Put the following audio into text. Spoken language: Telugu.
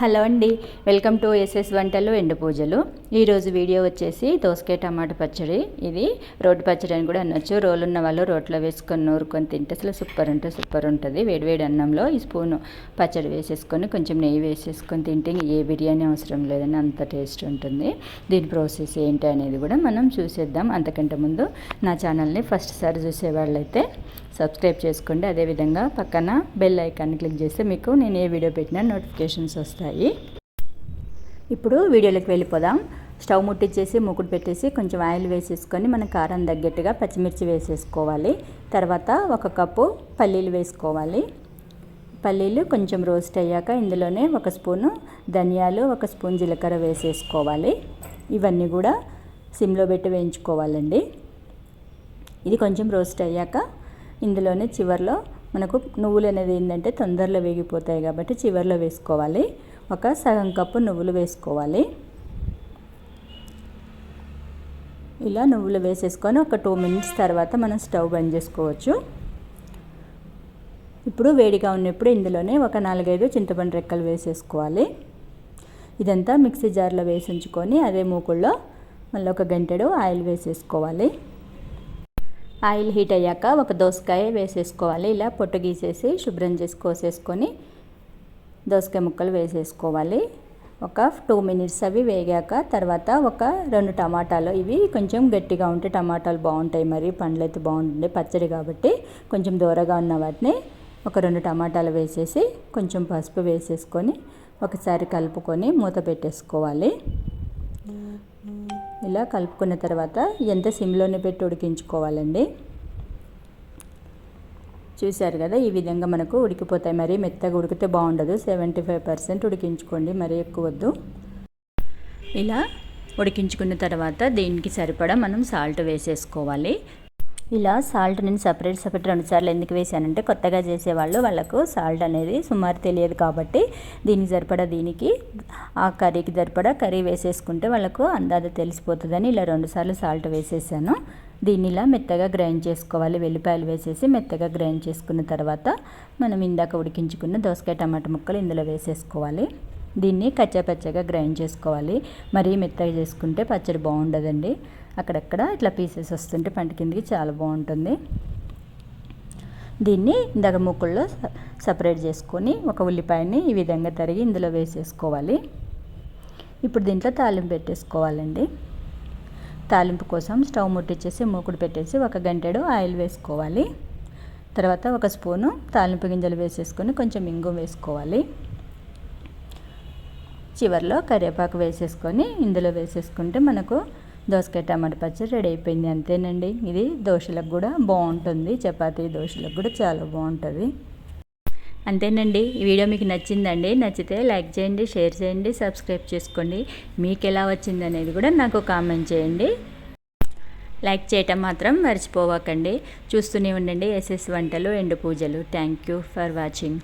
హలో అండి వెల్కమ్ టు ఎస్ఎస్ వంటలు ఎండు పూజలు. ఈరోజు వీడియో వచ్చేసి దోసకాయ టమాటా పచ్చడి. ఇది రోడ్డు పచ్చడి అని కూడా అనొచ్చు. రోలు ఉన్న వాళ్ళు రోట్లో వేసుకొని నూరుకొని తింటే అసలు సూపర్ ఉంటుంది సూపర్ ఉంటుంది. వేడివేడి అన్నంలో ఈ స్పూను పచ్చడి వేసేసుకొని కొంచెం నెయ్యి వేసేసుకొని తింటే ఏ బిర్యానీ అవసరం లేదని అంత టేస్ట్ ఉంటుంది. దీని ప్రాసెస్ ఏంటి అనేది కూడా మనం చూసేద్దాం. అంతకంటే ముందు నా ఛానల్ని ఫస్ట్ సారి చూసేవాళ్ళైతే సబ్స్క్రైబ్ చేసుకోండి. అదేవిధంగా పక్కన బెల్ ఐకాన్ క్లిక్ చేస్తే మీకు నేను ఏ వీడియో పెట్టినా నోటిఫికేషన్స్ వస్తాయి. ఇప్పుడు వీడియోలోకి వెళ్ళిపోదాం. స్టవ్ ముట్టించేసి మూకుడు పెట్టేసి కొంచెం ఆయిల్ వేసేసుకొని మన కారం తగ్గట్టుగా పచ్చిమిర్చి వేసేసుకోవాలి. తర్వాత ఒక కప్పు పల్లీలు వేసుకోవాలి. పల్లీలు కొంచెం రోస్ట్ అయ్యాక ఇందులోనే ఒక స్పూను ధనియాలు ఒక స్పూన్ జీలకర్ర వేసేసుకోవాలి. ఇవన్నీ కూడా సిమ్లో పెట్టి వేయించుకోవాలండి. ఇది కొంచెం రోస్ట్ అయ్యాక ఇందులోనే చివరిలో మనకు నువ్వులు అనేది ఏంటంటే తొందరలో వేగిపోతాయి కాబట్టి చివరిలో వేసుకోవాలి. ఒక సగం కప్పు నువ్వులు వేసుకోవాలి. ఇలా నువ్వులు వేసేసుకొని ఒక టూ మినిట్స్ తర్వాత మనం స్టవ్ బంద్ చేసుకోవచ్చు. ఇప్పుడు వేడిగా ఉన్నప్పుడు ఇందులోనే ఒక నాలుగైదు చింతపండు రెక్కలు వేసేసుకోవాలి. ఇదంతా మిక్సీ జార్లో వేసి ఉంచుకొని అదే మూకుల్లో మళ్ళీ ఒక గంటెడు ఆయిల్ వేసేసుకోవాలి. ఆయిల్ హీట్ అయ్యాక ఒక దోసకాయ వేసేసుకోవాలి. ఇలా పొట్టు గీసేసి శుభ్రం చేసి కోసేసుకొని దోసకాయ ముక్కలు వేసేసుకోవాలి. ఒక టూ మినిట్స్ అవి వేగాక తర్వాత ఒక రెండు టమాటాలు ఇవి కొంచెం గట్టిగా ఉంటే టమాటాలు బాగుంటాయి. మరి పండ్లు అయితే బాగుంటుంది పచ్చడి కాబట్టి కొంచెం దూరగా ఉన్న వాటిని ఒక రెండు టమాటాలు వేసేసి కొంచెం పసుపు వేసేసుకొని ఒకసారి కలుపుకొని మూత పెట్టేసుకోవాలి. ఇలా కలుపుకున్న తర్వాత ఎంత సిమ్లోనే పెట్టి ఉడికించుకోవాలండి? చూశారు కదా ఈ విధంగా మనకు ఉడికిపోతాయి. మరి మెత్తగా ఉడికితే బాగుండదు. సెవెంటీ ఫైవ్ పర్సెంట్ ఉడికించుకోండి. మరీ ఎక్కువ వద్దు. ఇలా ఉడికించుకున్న తర్వాత దీనికి సరిపడా మనం సాల్ట్ వేసేసుకోవాలి. ఇలా సాల్ట్ నేను సపరేట్ సపరేట్ రెండు సార్లు ఎందుకు వేసానంటే కొత్తగా చేసేవాళ్ళు వాళ్ళకు సాల్ట్ అనేది సుమారు తెలియదు కాబట్టి దీనికి సరిపడా దీనికి ఆ కర్రీకి సరిపడా కర్రీ వేసేసుకుంటే వాళ్ళకు అందాజ తెలిసిపోతుందని ఇలా రెండుసార్లు సాల్ట్ వేసేసాను. దీన్ని ఇలా మెత్తగా గ్రైండ్ చేసుకోవాలి. వెల్లిపాయలు వేసేసి మెత్తగా గ్రైండ్ చేసుకున్న తర్వాత మనం ఇందాక ఉడికించుకున్న దోసకాయ టమాటా ముక్కలు ఇందులో వేసేసుకోవాలి. దీన్ని కచ్చాపచ్చగా గ్రైండ్ చేసుకోవాలి. మరీ మెత్తగా చేసుకుంటే పచ్చడి బాగుండదండి. అక్కడక్కడ ఇట్లా పీసెస్ వస్తుంటే పంట కిందకి చాలా బాగుంటుంది. దీన్ని ఇందాక ముక్కల్లో సపరేట్ చేసుకొని ఒక ఉల్లిపాయని ఈ విధంగా తరిగి ఇందులో వేసేసుకోవాలి. ఇప్పుడు దీంట్లో తాలింపు పెట్టేసుకోవాలండి. తాలింపు కోసం స్టవ్ ముట్టించేసి మూకుడు పెట్టేసి ఒక గంటెడు ఆయిల్ వేసుకోవాలి. తర్వాత ఒక స్పూను తాలింపు గింజలు వేసేసుకొని కొంచెం ఇంగు వేసుకోవాలి. చివరిలో కరివేపాకు వేసేసుకొని ఇందులో వేసేసుకుంటే మనకు దోసకాయ టమాటా పచ్చడి రెడీ అయిపోయింది అంతేనండి. ఇది దోశలకు కూడా బాగుంటుంది. చపాతీ దోశలకు కూడా చాలా బాగుంటుంది. అంతేనండి. ఈ వీడియో మీకు నచ్చిందండి నచ్చితే లైక్ చేయండి షేర్ చేయండి సబ్స్క్రైబ్ చేసుకోండి. మీకు ఎలా వచ్చింది అనేది కూడా నాకు కామెంట్ చేయండి. లైక్ చేయటం మాత్రం మర్చిపోవకండి. చూస్తూనే ఉండండి ఎస్ఎస్ వంటలు ఎండు పూజలు. Thank you for watching